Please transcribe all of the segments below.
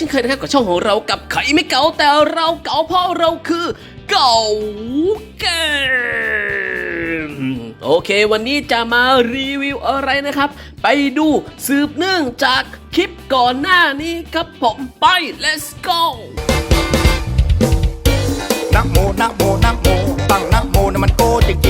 ช่นเคยนะครับกับช่องของเรากับไข่ไม่เก่าแต่เราเก่าเพราะเราคือเก่าเกมโอเค วันนี้จะมารีวิวอะไรนะครับ ไปดูสืบเนื่องจากคลิปก่อนหน้านี้ครับผมไป let's go นะโมนะโมนะโมตั้งนะโมนะมันโกจริง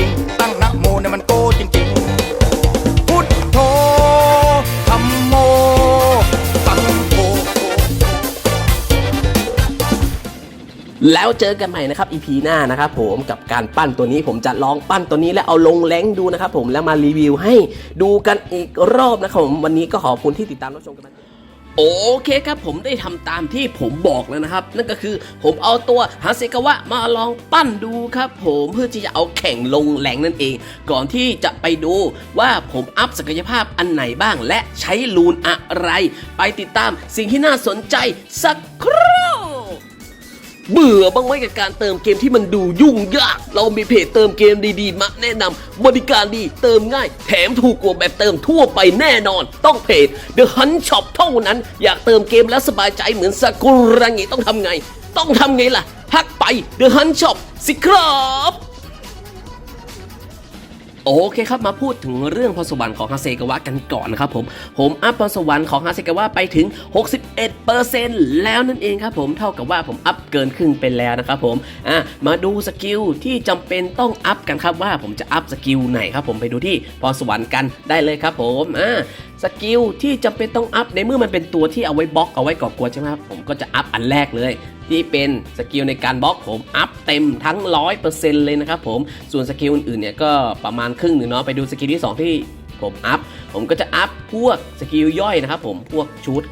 แล้วเจอกันใหม่นะครับ EP หน้านะครับผมกับการปั้นตัวนี้ผมจะลองปั้นตัวนี้แล้วเอาลงแรงดูนะครับผมแล้วมารีวิวให้ดูกันอีกรอบนะครับผมวันนี้ก็ขอบคุณที่ติดตามรับชมกันมาโอเคครับผมได้ทำตามที่ผมบอกแล้วนะครับ นั่นก็คือผมเอาตัวฮาเซกาวะมาลองปั้นดูครับ ผมเพื่อที่จะเอาแข่งลงแรงนั่นเอง ก่อนที่จะไปดูว่าผมอัพศักยภาพอันไหนบ้าง และใช้ลูนอะไร ไปติดตามสิ่งที่น่าสนใจสักครู่ เบื่อบ้างไหมกับการเติมเกมที่มันดูยุ่งยาก เรามีเพจเติมเกมดีๆ มาแนะนำบริการดีเติมง่าย แถมถูกกว่าแบบเติมทั่วไปแน่นอน ต้องเพจ The Hunt Shop เท่านั้น อยากเติมเกมแล้วสบายใจเหมือนซากุระงิต้องทำไง ต้องทำไงล่ะ พักไป The Hunt Shop สิครับ โอเคครับมาพูดถึงเรื่องพรสวรรค์ของฮาเซกาวะกันก่อนนะครับผมผมอัพพรสวรรค์ของฮาเซกาวะไปถึง 61%แล้วนั่นเองครับผมเท่ากับว่าผมอัพเกินครึ่งไปแล้วนะครับผมอะมาดูสกิลที่จำเป็นต้องอัพกันครับว่าผมจะอัพสกิลไหนครับผมไปดูที่พรสวรรค์กันได้เลยครับผมอะ สกิลที่จำเป็นต้องอัพในเมื่อมันเป็นตัวที่เอาไว้บล็อกเอาไว้ก่อกวนใช่ไหมครับผมก็จะอัพอันแรกเลย ที่เป็นสกิลในการบล็อกผมอัพเต็มทั้ง 100%เลยนะครับผมส่วนสกิลอื่นๆเนี่ยก็ประมาณครึ่งหนึ่งเนาะไปดูสกิลที่ 2 ที่ผมอัพผมก็จะอัพพวกสกิลย่อยนะครับผมพวกชุด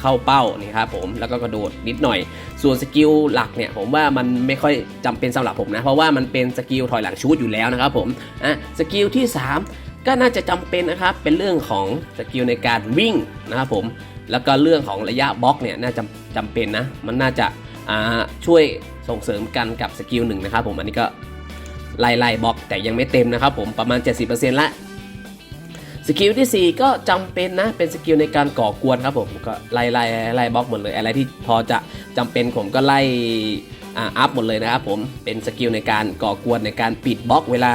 เข้าเป้านี่ครับผมแล้วก็กระโดดนิดหน่อย ส่วนสกิลหลักเนี่ยผมว่ามันไม่ค่อยจำเป็นสำหรับผมนะ เพราะว่ามันเป็นสกิลถอยหลังชุดอยู่แล้วนะครับผมอะสกิลที่ 3 ก็น่าจะจำเป็นนะครับเป็นเรื่องของสกิลในการวิ่งนะครับผมแล้วก็เรื่องของระยะบล็อกเนี่ยน่าจะจำเป็นนะมันน่าจะาช่วยส่งเสริมกันกับสกิลหนึ่งนะครับผมอันนี้ก็ไล่ไล่บล็อกแต่ยังไม่เต็มนะครับผมประมาณ 70%ละสกิลที่ 4 ก็จำเป็นนะเป็นสกิลในการก่อกวนครับผมก็ไล่ไล่ไล่บล็อกหมดเลย อะไรที่พอจะจำเป็นผมก็ไล่อัพหมดเลยนะครับผมเป็นสกิลในการก่อกวนในการปิดบล็อกเวลา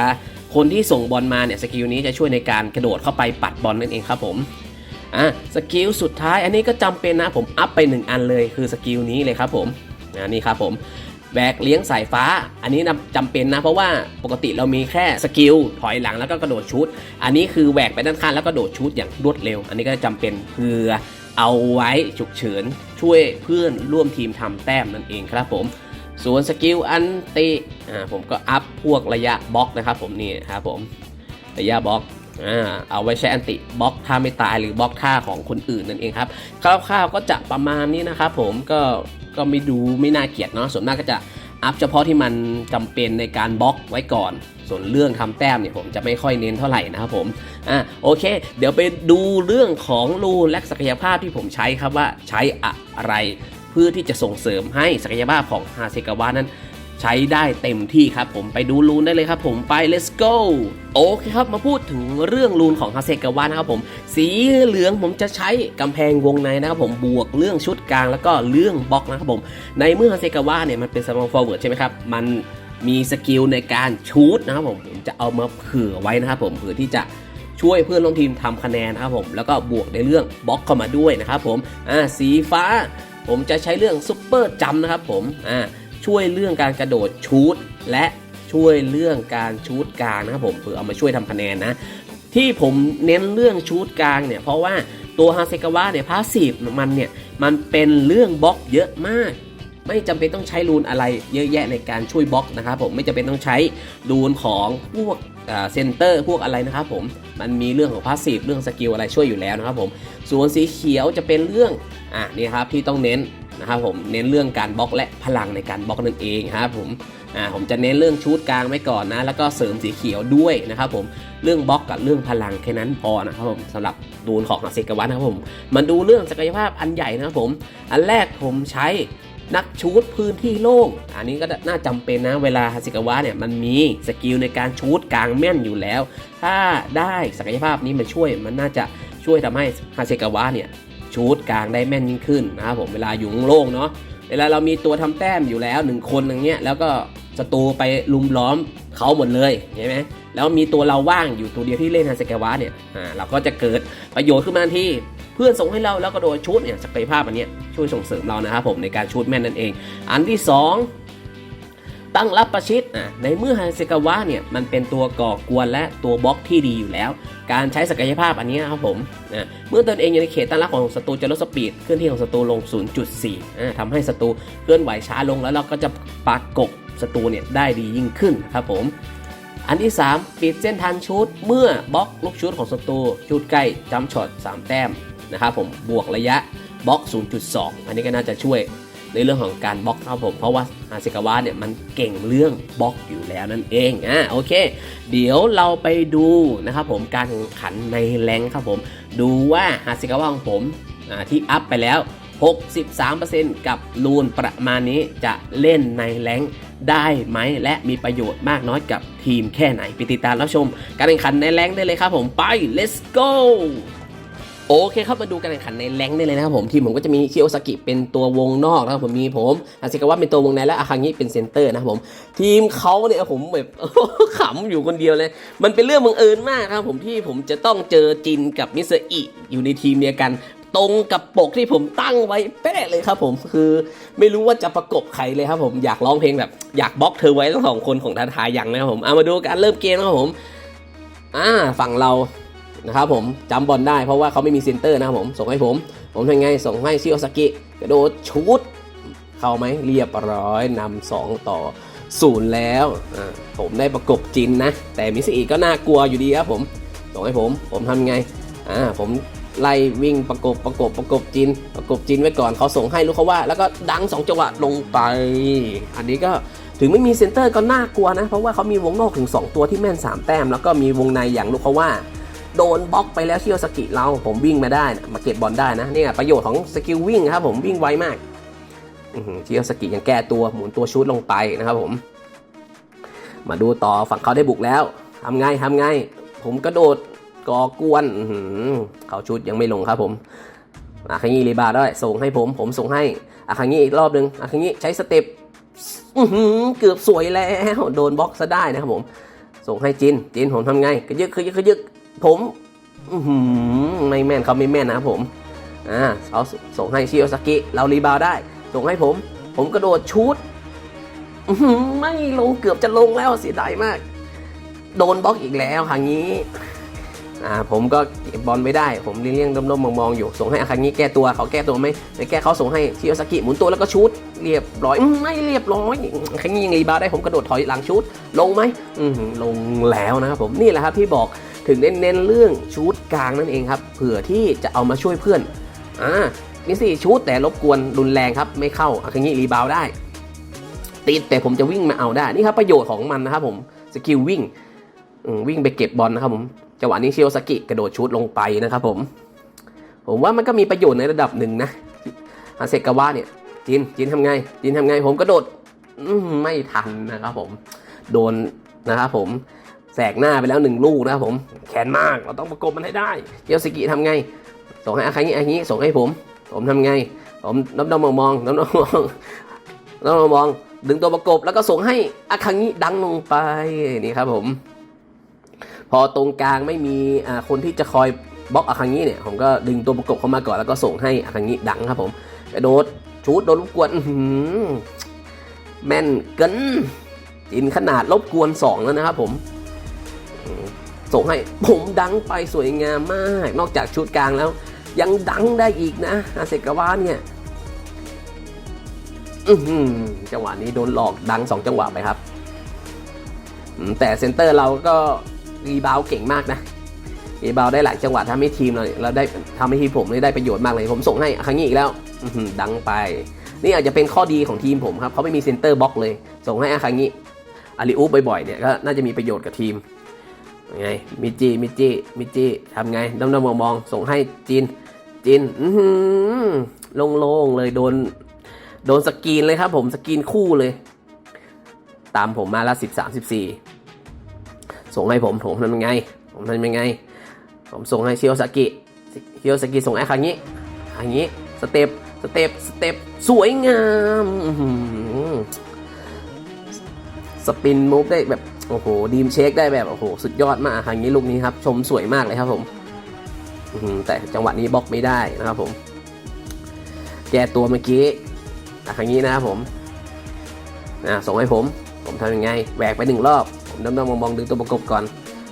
คนที่ส่งบอลมาเนี่ยสกิลนี้จะช่วยในการกระโดดเข้าไปปัดบอลนั่นเองครับผมอะสกิลสุดท้ายอันนี้ก็จำเป็นนะผมอัพไป 1 อันเลยคือสกิลนี้เลยครับผมอ่านี่ครับผมแบกเลี้ยงสายฟ้า อันนี้นะจำเป็นนะ เพราะว่าปกติเรามีแค่สกิลถอยหลังแล้วก็กระโดดชุด อันนี้คือแหวกไปด้านข้างแล้วก็โดดชุดอย่างรวดเร็ว อันนี้ก็จำเป็นเพื่อเอาไว้ฉุกเฉินช่วยเพื่อนร่วมทีมทำแต้มนั่นเองครับผม ส่วนสกิลอันติอ่าผมก็อัพพวกระยะบล็อกนะครับผมนี่ครับผมระยะบล็อกอ่าเอาไว้ใช้อันติบล็อกท่าไม่ตายหรือบล็อกท่าของคนอื่นนั่นเองครับคร่าวๆก็จะประมาณนี้นะครับผมก็ก็ไม่ดูไม่น่าเกลียดเนาะส่วนมากก็จะอัพเฉพาะที่มันจำเป็นในการบล็อกไว้ก่อน ส่วนเรื่องทำแต้มเนี่ยผมจะไม่ค่อยเน้นเท่าไหร่นะครับผมอะโอเค เดี๋ยวไปดูเรื่องของรูและศักยภาพที่ผมใช้ครับว่าใช้อะไร เพื่อที่จะส่งเสริมให้ศักยภาพของฮาเซกาวะนั้นใช้ได้เต็มที่ครับผมไปดูรูนได้เลยครับผมไป let's go โอเคครับมาพูดถึงเรื่องรูนของฮาเซกาวะนะครับผม สีเหลืองผมจะใช้กำแพงวงในนะครับผมบวกเรื่องชุดกลางแล้วก็เรื่องบล็อกนะครับผม ในเมื่อฮาเซกาวะเนี่ยมันเป็นสมองฟอร์เวิร์ดใช่ไหมครับมันมีสกิลในการชูดนะครับผมผมจะเอามาเผื่อไว้นะครับผมเผื่อที่จะช่วยเพื่อนร่วมทีมทำคะแนนนะครับผมแล้วก็บวกในเรื่องบล็อกเข้ามาด้วยนะครับผมอ่าสีฟ้า ผมจะใช้เรื่องซุปเปอร์จัมนะครับผมอ่าช่วยเรื่องการกระโดดชูดและช่วยเรื่องการชูดกลางนะครับผมเพื่อเอามาช่วยทำคะแนนนะ ที่ผมเน้นเรื่องชูดกลางเนี่ยเพราะว่าตัวฮาเซกาวะเนี่ยพาสซีฟมันเนี่ยมันเป็นเรื่องบล็อกเยอะมาก ไม่จำเป็นต้องใช้รูนอะไรเยอะแยะในการช่วยบล็อกนะครับผมไม่จำเป็นต้องใช้รูนของพวกเซนเตอร์พวกอะไรนะครับผมมันมีเรื่องของพาสซีฟเรื่องสกิลอะไรช่วยอยู่แล้วนะครับผมส่วนสีเขียวจะเป็นเรื่องอะนี่ครับที่ต้องเน้นนะครับผมเน้นเรื่องการบล็อกและพลังในการบล็อกนั่นเองครับผมอ่าผมจะเน้นเรื่องชูดกลางไว้ก่อนนะ แล้วก็เสริมสีเขียวด้วยนะครับผมเรื่องบล็อกกับเรื่องพลังแค่นั้นพอนะครับผมสำหรับรูนของอาเซกาวะนะครับผมมาดูเรื่องศักยภาพอันใหญ่นะครับผม อันแรกผมใช้ นักชูดพื้นที่โล่ง อันนี้ก็น่าจำเป็นนะเวลาฮาซิกาวะเนี่ยมันมีสกิลในการชูดกลางแม่นอยู่แล้ว ถ้าได้ศักยภาพนี้มาช่วยมันน่าจะช่วยทำให้ฮาซิกาวะเนี่ยชูดกลางได้แม่นยิ่งขึ้นนะครับผมเวลาอยู่โล่งเนาะเวลาเรามีตัวทำแต้มอยู่แล้วหนึ่งคนอย่างเงี้ยแล้วก็ศัตรูไปลุมล้อมเขาหมดเลยใช่ไหมแล้วมีตัวเราว่างอยู่ตัวเดียวที่เล่นฮาเซกาวะเนี่ยอ่าเราก็จะเกิดประโยชน์ขึ้นมาทันที พื่อนส่งให้เราแล้วก็โดยชุดเนี่ยศักยภาพอันนี้ช่วยส่งเสริมเรานะครับผมในการชูดแม่นนั่นเอง อันที่สองตั้งรับประชิดอะในเมื่อฮาเซกาวะเนี่ยมันเป็นตัวก่อกวนและตัวบล็อกที่ดีอยู่แล้ว การใช้ศักยภาพอันนี้ครับผมนะเมื่อตนเองอยู่ในเขตตั้งรับของศัตรูจะลดสปีดเคลื่อนที่ของศัตรูลง 0.4อะทำให้ศัตรูเคลื่อนไหวช้าลงแล้วเราก็จะปากกบศัตรูเนี่ยได้ดียิ่งขึ้นครับผม อันที่ 3 ปิดเส้นทันชุดเมื่อบล็อกลูกชุดของศัตรูชุดใกล้จัมช็อต3แต้ม นะครับผมบวกระยะบล็อก 0.2 อันนี้ก็น่าจะช่วยในเรื่องของการบล็อกครับผม เพราะว่าอาเซกาวะเนี่ยมันเก่งเรื่องบล็อกอยู่แล้วนั่นเองอ่าโอเค เดี๋ยวเราไปดูนะครับผมการแข่งขันในแรงครับผม ดูว่าฮาเซกาวะของผมที่อัพไปแล้ว 63%กับลูนประมาณนี้จะเล่นในแรงได้ไหมและมีประโยชน์มากน้อยกับทีมแค่ไหนไปติดตามรับชม การแข่งขันในแรงได้เลยครับผมไป let's go โอเคครับมาดูการแข่งขันในแรงได้เลยนะครับผมทีมผมก็จะมีเคียวสกิเป็นตัววงนอกนะครับผมมีผมอาซิกาวะเป็นตัววงในและอาคังิเป็นเซนเตอร์นะครับผม ทีมเขาเนี่ยผมแบบขำอยู่คนเดียวเลย มันเป็นเรื่องบังเอิญมากครับผมที่ผมจะต้องเจอจินกับมิสเตอร์อิอยู่ในทีมเดียวกันตรงกับปกที่ผมตั้งไว้เป๊ะเลยครับผมคือไม่รู้ว่าจะประกบใครเลยครับผมอยากร้องเพลงแบบอยากบล็อกเธอไว้ทั้งสองคนของทาทายังนะครับผมเอามาดูการเริ่มเกมนะครับผม อ่าฝั่งเรา นะครับผมจำบอลได้เพราะว่าเขาไม่มีเซนเตอร์นะครับผม ส่งให้ผม ผมทำไง ส่งให้ชิโอซากิกระโดดชุดเข้าไหมเรียบร้อยนำสองต่อศูนย์แล้วผมได้ประกบจินนะ แต่มิสอีก็น่ากลัวอยู่ดีครับผม ส่งให้ผม ผมทำไงอ่าผมไล่วิ่งประกบประกบประกบจิน ประกบจินไว้ก่อนเขาส่งให้ลูกเขาว่า แล้วก็ดังสองจังหวะลงไป อันนี้ก็ถึงไม่มีเซนเตอร์ก็น่ากลัวนะ เพราะว่าเขามีวงนอกถึง 2 ตัวที่แม่น 3 แต้ม แล้วก็มีวงในอย่างลูกเขาว่า โดนบล็อกไปแล้วเชี่ยวสกิเราผมวิ่งมาได้นะมาเก็บบอลได้นะเนี่ยประโยชน์ของสกิลวิ่งครับผมวิ่งไวมากเชี่ยวสกิยังแก้ตัวหมุนตัวชุดลงไปนะครับผม มาดูต่อฝั่งเขาได้บุกแล้วทำไงทำไง ผมกระโดดก่อกวนเขาชุดยังไม่ลงครับผมอาคังิรีบาร์ได้ส่งให้ผมผมส่งให้อาคังิอีกรอบหนึ่งอาคังิใช้สเต็ปเกือบสวยแล้ว โดนบล็อกซะได้นะครับผม ส่งให้จินจินผมทำไงกระยึกกระยึกกระยึก ผมอืไม่แม่นเขาไม่แม่นนะครับผมอ่าเขาส่งให้ชิโอซากิเรารีบาวได้ ส่งให้ผม ผมกระโดดชูดไม่ลงเกือบจะลงแล้วเสียดายมาก โดนบล็อกอีกแล้วครั้งนี้อ่าผมก็เก็บบอลไม่ได้ ผมเลี่ยงๆด้มๆมองๆอยู่ ส่งให้อาคังนี้แก้ตัวเขาแก้ตัวไหมไม่แก้เขาส่งให้ชิโอซากิหมุนตัวแล้วก็ชูดเรียบร้อยไม่เรียบร้อยอาคังนี้ยังรีบาวได้ผมกระโดดถอยหลังชูดลงไหมลงแล้วนะครับผมนี่แหละครับที่บอก ถึงเน้นเรื่องชูดกลางนั่นเองครับ เผื่อที่จะเอามาช่วยเพื่อน อ่านี่สิชูดแต่รบกวนรุนแรงครับ ไม่เข้าอาคังี้รีบาวได้ ติดแต่ผมจะวิ่งมาเอาได้ นี่ครับประโยชน์ของมันนะครับผม สกิลวิ่ง วิ่งไปเก็บบอลนะครับผม จังหวะนี้เชียวสกิกระโดดชูดลงไปนะครับผม ผมว่ามันก็มีประโยชน์ในระดับหนึ่งนะฮาเซกาวะเนี่ย จิน จินทำไง จินทำไง ผมกระโดดไม่ทันนะครับผม โดนนะครับผม แสกหน้าไปแล้วหนึ่งลูกนะครับผม แขนมาก เราต้องประกบมันให้ได้ เกียวสกิทำไง ส่งให้อาคางิอาคางิส่งให้ผม ผมทำไง ผมน้ำดำมองมองน้ำดำมองน้ำดำมอง ดึงตัวประกบแล้วก็ส่งให้อาคางิดังลงไปนี่ครับผม พอตรงกลางไม่มีคนที่จะคอยบล็อกอาคางิเนี่ย ผมก็ดึงตัวประกบเข้ามาก่อนแล้วก็ส่งให้อาคางิดังครับผมกระโดดชูดโดนรบกวนแม่นเกินจินขนาดรบกวนสองแล้วนะครับผม ส่งให้ผมดังไปสวยงามมาก นอกจากชุดกลางแล้ว ยังดังได้อีกนะอาเซกาวะเนี่ยจังหวะนี้โดนหลอกดังสองจังหวะไปครับแต่เซนเตอร์เราก็รีบาวเก่งมากนะรีบาวได้หลายจังหวะทำให้ทีมเราเราได้ทำให้ทีมผมได้ประโยชน์มากเลย ผมส่งให้อาคังี้อีกแล้วดังไป นี่อาจจะเป็นข้อดีของทีมผมครับเขาไม่มีเซนเตอร์บล็อกเลย ส่งให้อาคังี้อาริอุบบ่อยๆเนี่ยก็น่าจะมีประโยชน์กับทีม ไงมิจิมิจิมิจิทำไงดำดำมองมองส่งให้จีนจีนอือหือโล่งๆเลยโดน โดนสกีนเลยครับ ผมสกีนคู่เลย ตามผมมาละสิบสามสิบสี่ส่งให้ผมผมทำยังไง ผมทำยังไง ผมส่งให้เชียวสกิเชียวสกิส่งไอ้ครั้งนี้ออย่างนี้สเต็ปสเต็ปสเต็ปสวยงามสปินมูฟได้แบบ โอ้โหดีมเช็คได้แบบโอ้โหสุดยอดมากอย่างนี้ลูกนี้ครับ ชมสวยมากเลยครับผมแต่จังหวะนี้บล็อกไม่ได้นะครับผม แก้ตัวเมื่อกี้อย่างนี้นะครับผมอะส่งให้ผม ผมทำยังไงแหวกไปหนึ่งรอบผมดำๆมองๆดึงตัวประกบก่อน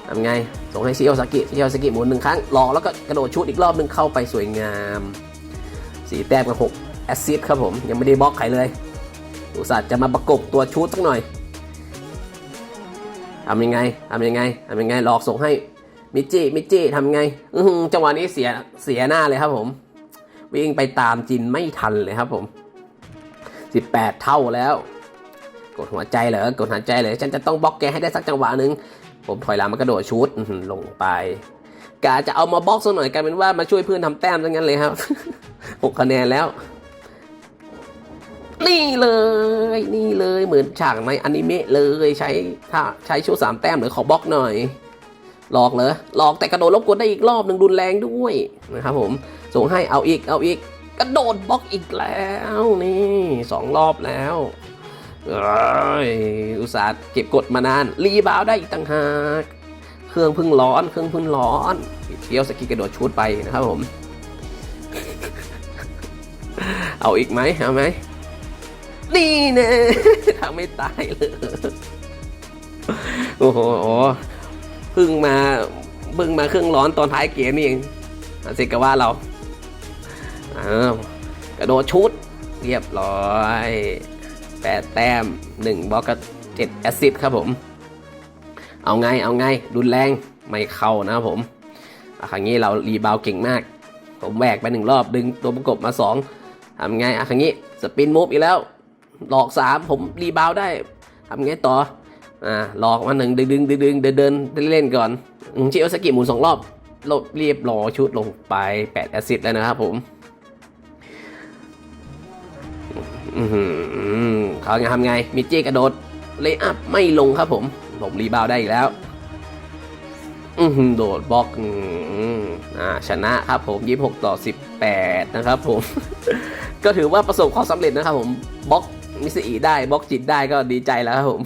ทำไง ส่งให้ซิโอซากิซิโอซากิหมุนหนึ่งครั้งรอแล้วก็กระโดดชุดอีกรอบหนึงเข้าไปสวยงามสีแต้มกับหกแอสซิสครับผม ยังไม่ได้บล็อกใครเลย อุตส่าห์จะมาประกบตัวชุดสักหน่อย ทำยังไงทำยังไงทำยังไงหลอกส่งให้มิจิมิจิทำไงอืจังหวะนี้เสียเสียหน้าเลยครับผม วิ่งไปตามจินไม่ทันเลยครับผม 18 เท่าแล้ว กดหัวใจเหรอกดหัวใจเลยฉันจะต้องบล็อกแกให้ได้สักจังหวะหนึ่งผมถอยหลังมากระโดดชุดลงไปกาจะเอามาบล็อกสักหน่อยกลายเป็นว่ามาช่วยเพื่อนทำแต้มซะงั้นเลยครับ6คะแนนแล้ว นี่เลยนี่เลยเหมือนฉากในอนิเมะเลยใช้ถ้าใช้ชุดสามแต้มหรือขอบล็อกหน่อย หลอกเหรอหลอกแต่กระโดดรบกวนได้อีกรอบหนึ่งรุนแรงด้วยนะครับผมส่งให้เอาอีกเอาอีกกระโดดบล็อกอีกแล้วนี่สองรอบแล้วอุตส่าห์เก็บกดมานาน รีบาวได้อีกต่างหากเครื่องพึ่งร้อน เครื่องพึ่งร้อนเที่ยวสกีกระโดดชูดไปนะครับผม เอาอีกไหมเอาไหม นี่เนี่ยทำไม่ตายเลยโอ้โหเพึ่งมาเพึ่งมาเครื่องร้อนตอนท้ายเกมนี่เองอาเซกาว่าเราอ้าวกระโดดชุด เรียบร้อยแปดแต้มหนึ่งบล็อกกับเจ็ดแอสซิสครับผม เอาไงเอาไงรุนแรงไม่เข้านะครับผมอะครั้งนี้เรารีบาวเก่งมาก ผมแหวกไปหนึ่งรอบดึงตัวประกบมาสองทำไงอะครั้งนี้สปินมูฟอีกแล้ว หลอกสามผมรีบาวได้ทำไงต่ออ่าหลอกมาหนึ่งดึงดึงดึงดึงเดินเดินเดินเล่นก่อนอืมชิโอสกิหมุนสองรอบลบเรียบรอชุดลงไป8แอสซิสแล้วนะครับผมอือหือเขาจะทำไงมิจิกระโดดเลยอัพไม่ลงครับผม ผมรีบาวได้อีกแล้วอือหือโดดบล็อกอ่าชนะครับผม 26 ต่อ 18 นะครับผม ก็ถือว่าประสบความสำเร็จนะครับผมบล็อก มิสอีได้บล็อกจิตได้ก็ดีใจแล้วครับผม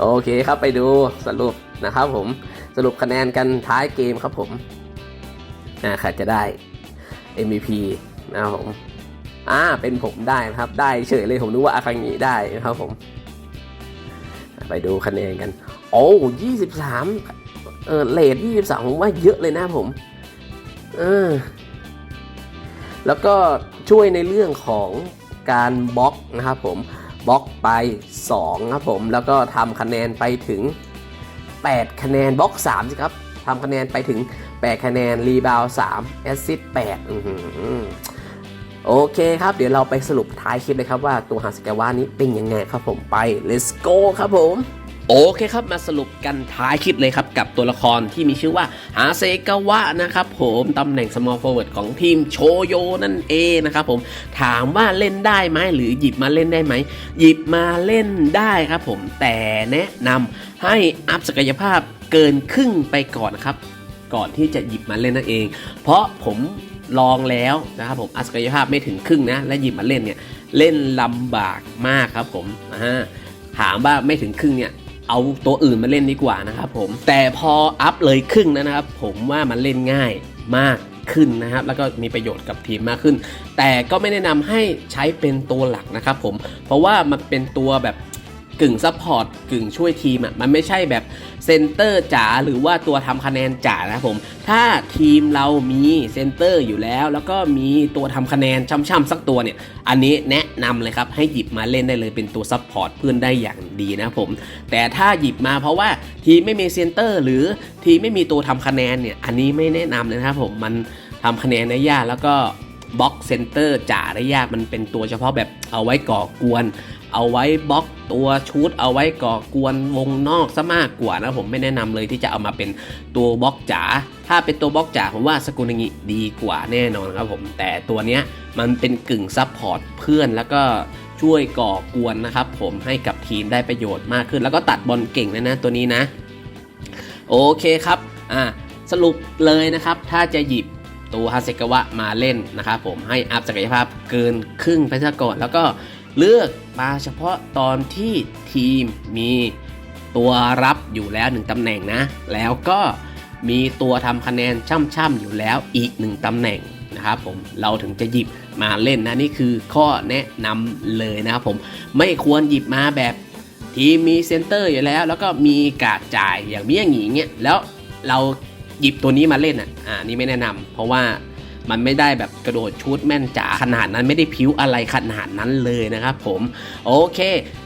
โอเคครับไปดูสรุปนะครับผมสรุปคะแนนกันท้ายเกมครับผมอ่าใครจะได้ MVP นะครับผมอ่าเป็นผมได้นะครับได้เฉยเลยผมนึกว่าอาคังนี้ได้นะครับผม ไปดูคะแนนกัน โอ้ยี่สิบสามเออเลทยี่สิบสามผมว่าเยอะเลยนะผมเออแล้วก็ช่วยในเรื่องของ การบล็อกนะครับผมบล็อกไป2ครับผมแล้วก็ทำคะแนนไปถึง 8 คะแนนบล็อก3สิครับทำคะแนนไปถึง 8 คะแนนรีบาว3แอสซิสต์8อือโอเคครับ เดี๋ยวเราไปสรุปท้ายคลิปเลยครับว่าตัวฮาสกาวานี้เป็นยังไงครับผมไป let's go ครับผม โอเคครับมาสรุปกันท้ายคลิปเลยครับ กับตัวละครที่มีชื่อว่าฮาเซกาวะนะครับผมตำแหน่ง small forward ของทีมโชโยนั่นเองนะครับผมถามว่าเล่นได้ไหมหรือหยิบมาเล่นได้ไหม หยิบมาเล่นได้ครับผมแต่แนะนำให้อัพศักยภาพเกินครึ่งไปก่อนนะครับ ก่อนที่จะหยิบมาเล่นนั่นเอง เพราะผมลองแล้วนะครับผมอัพศักยภาพไม่ถึงครึ่งนะและหยิบมาเล่นเนี่ยเล่นลำบากมากครับผมถามว่าไม่ถึงครึ่งเนี่ย เอาตัวอื่นมาเล่นดีกว่านะครับผมแต่พออัพเลยครึ่งนะครับ ผมว่ามันเล่นง่ายมากขึ้นนะครับแล้วก็มีประโยชน์กับทีมมากขึ้น แต่ก็ไม่แนะนำให้ใช้เป็นตัวหลักนะครับผมเพราะว่ามันเป็นตัวแบบ กึ่งซัพพอร์ตกึ่งช่วยทีมอะมันไม่ใช่แบบเซนเตอร์จ๋าหรือว่าตัวทำคะแนนจ๋านะครับผม ถ้าทีมเรามีเซนเตอร์อยู่แล้ว แล้วก็มีตัวทำคะแนนช่ำๆสักตัวเนี่ย อันนี้แนะนำเลยครับ ให้หยิบมาเล่นได้เลยเป็นตัวซัพพอร์ตเพื่อนได้อย่างดีนะครับผม แต่ถ้าหยิบมาเพราะว่าทีมไม่มีเซนเตอร์ หรือทีมไม่มีตัวทำคะแนนเนี่ยอันนี้ไม่แนะนำเลยนะครับผมมันทำคะแนนได้ยากแล้วก็ บล็อกเซนเตอร์จ๋าได้ยากมันเป็นตัวเฉพาะแบบเอาไว้ก่อกวน เอาไว้บล็อกตัวชุด เอาไว้ก่อกวนวงนอกซะมากกว่านะผมไม่แนะนำเลยที่จะเอามาเป็นตัวบล็อกจ๋าถ้าเป็นตัวบล็อกจ๋าผมว่าสกุลงิดีกว่าแน่นอนครับผมแต่ตัวเนี้ยมันเป็นกึ่งซับพอร์ตเพื่อนแล้วก็ช่วยก่อกวนนะครับผมให้กับทีมได้ประโยชน์มากขึ้น แล้วก็ตัดบอลเก่งนะนะตัวนี้นะ โอเคครับอ่าสรุปเลยนะครับ ถ้าจะหยิบ ตัวฮาเซกาวะมาเล่นนะครับผมให้อัพศักยภาพเกินครึ่งไปซะก่อนแล้วก็เลือกมาเฉพาะตอนที่ทีมมีตัวรับอยู่แล้วหนึ่งตำแหน่งนะ แล้วก็มีตัวทำคะแนนช่ำๆอยู่แล้วอีกหนึ่งตำแหน่งนะครับผมเราถึงจะหยิบมาเล่นนะนี่คือข้อแนะนำเลยนะครับผมไม่ควรหยิบมาแบบทีมมีเซนเตอร์อยู่แล้ว แล้วก็มีการ์ดจ่ายอย่างมีอย่างงี้เงี้ยแล้วเรา หยิบตัวนี้มาเล่นอะอ่านี่ไม่แนะนำเพราะว่ามันไม่ได้แบบกระโดดชุดแม่นจ๋าขนาดนั้นไม่ได้พิ้วอะไรขนาดนั้นเลยนะครับผม โอเค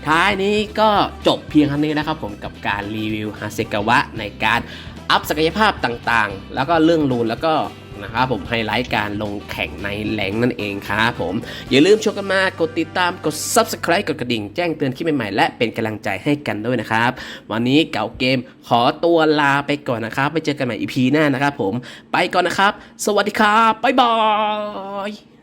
ท้ายนี้ก็จบเพียงเท่านี้นะครับผมกับการรีวิวฮาเซกาวะในการอัพศักยภาพต่างๆ แล้วก็เรื่องรูนแล้วก็ นะครับผมไฮไลท์การลงแข่งในแหลงนั่นเองครับผม อย่าลืมชมกันมากดติดตามกด Subscribe กดกระดิ่งแจ้งเตือนคลิปใหม่ๆ และเป็นกำลังใจให้กันด้วยนะครับ วันนี้เก่าเกมขอตัวลาไปก่อนนะครับไปเจอกันใหม่ EP หน้านะครับผมไปก่อนนะครับ สวัสดีครับบ๊ายบาย